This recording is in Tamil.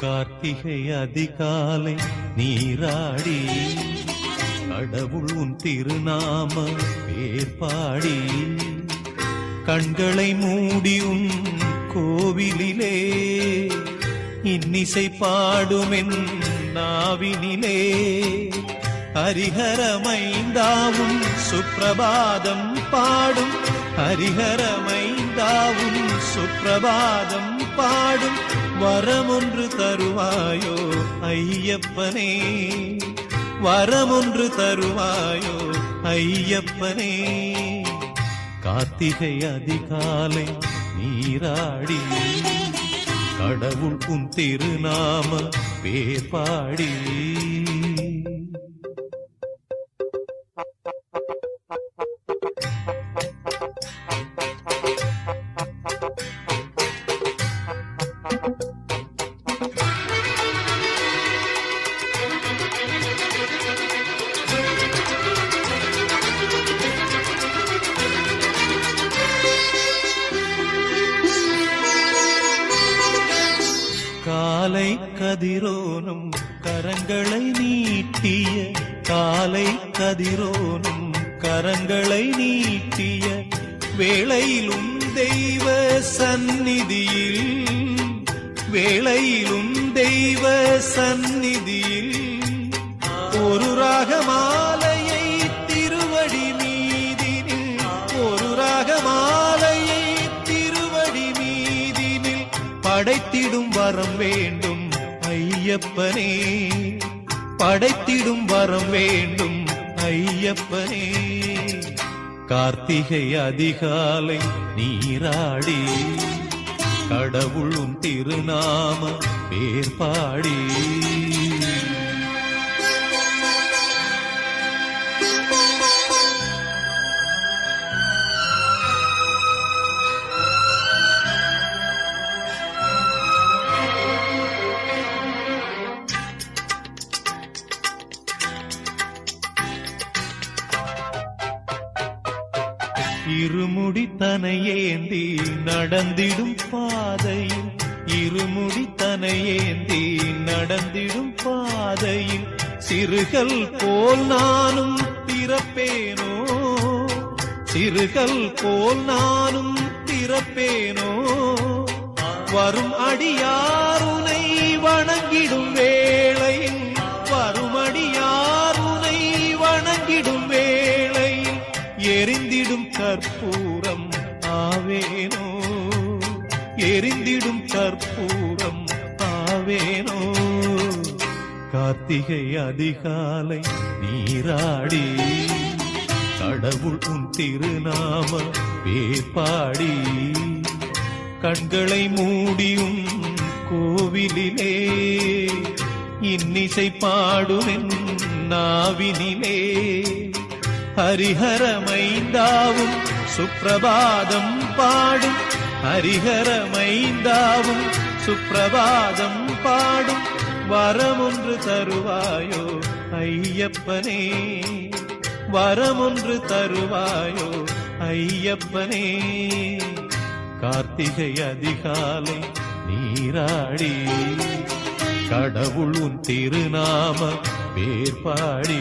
கார்த்திகை அதிகாலை நீராடி கடவுள் உன் திருநாம பேர்பாடி கண்களை மூடி உன் கோவிலிலே இன்னிசை பாடுமென் நாவினிலே. ஹரிஹரமைந்தாவும் சுப்பிரபாதம் பாடும் ஹரிஹரமைந்தாவும் சுப்பிரபாதம் பாடும். வரமொன்று தருவாயோ ஐயப்பனே? வரமொன்று தருவாயோ ஐயப்பனே? கார்த்திகை அதிகாலை நீராடி கடவுள் உன் திருநாம பேர் பாடி கதிரோனும் கரங்களை நீட்டிய காலை கதிரோனும் கரங்களை நீட்டிய வேளையிலும் தெய்வ சந்நிதியில் வேளையிலும் தெய்வ சந்நிதியில் ஒரு ராகமாலையை திருவடி மீதினில் ஒரு ராகமாலையை திருவடி மீதினில் படைத்திடும் வரம் வேண்டும். ஐயப்பனே படைத்திடும் வரம் வேண்டும் ஐயப்பனே. கார்த்திகை அதிகாலை நீராடி கடவுளும் திருநாம பேர் பாடி இருமுடி தனையேந்தி நடந்திடும் பாதையில். இருமுடி தனையேந்தி நடந்திடும் பாதையில். சிறுகள் போல் நானும் பிறப்பேனோ? சிறுகள் போல் நானும் பிறப்பேனோ? வரும் அடியாருனை வணங்கிடும் வேளையில் ஆவேனோ எரிந்திடும் கற்பூரம் ஆவேனோ? கார்த்திகை அதிகாலை நீராடி கடவுள் உன் திருநாம வேப்பாடி. கண்களை மூடியும் கோவிலிலே இன்னிசை பாடுமென் நாவினிலே. ஹரிஹரமைந்தாவும் சுப்பிரபாதம் பாடும். ஹரிஹரமைந்தாவும் சுப்பிரபாதம் பாடும். வரமொன்று தருவாயோ ஐயப்பனே? வரமொன்று தருவாயோ ஐயப்பனே? கார்த்திகை அதிகாலை நீராடி கடவுள் உன் திருநாம பேர்பாடி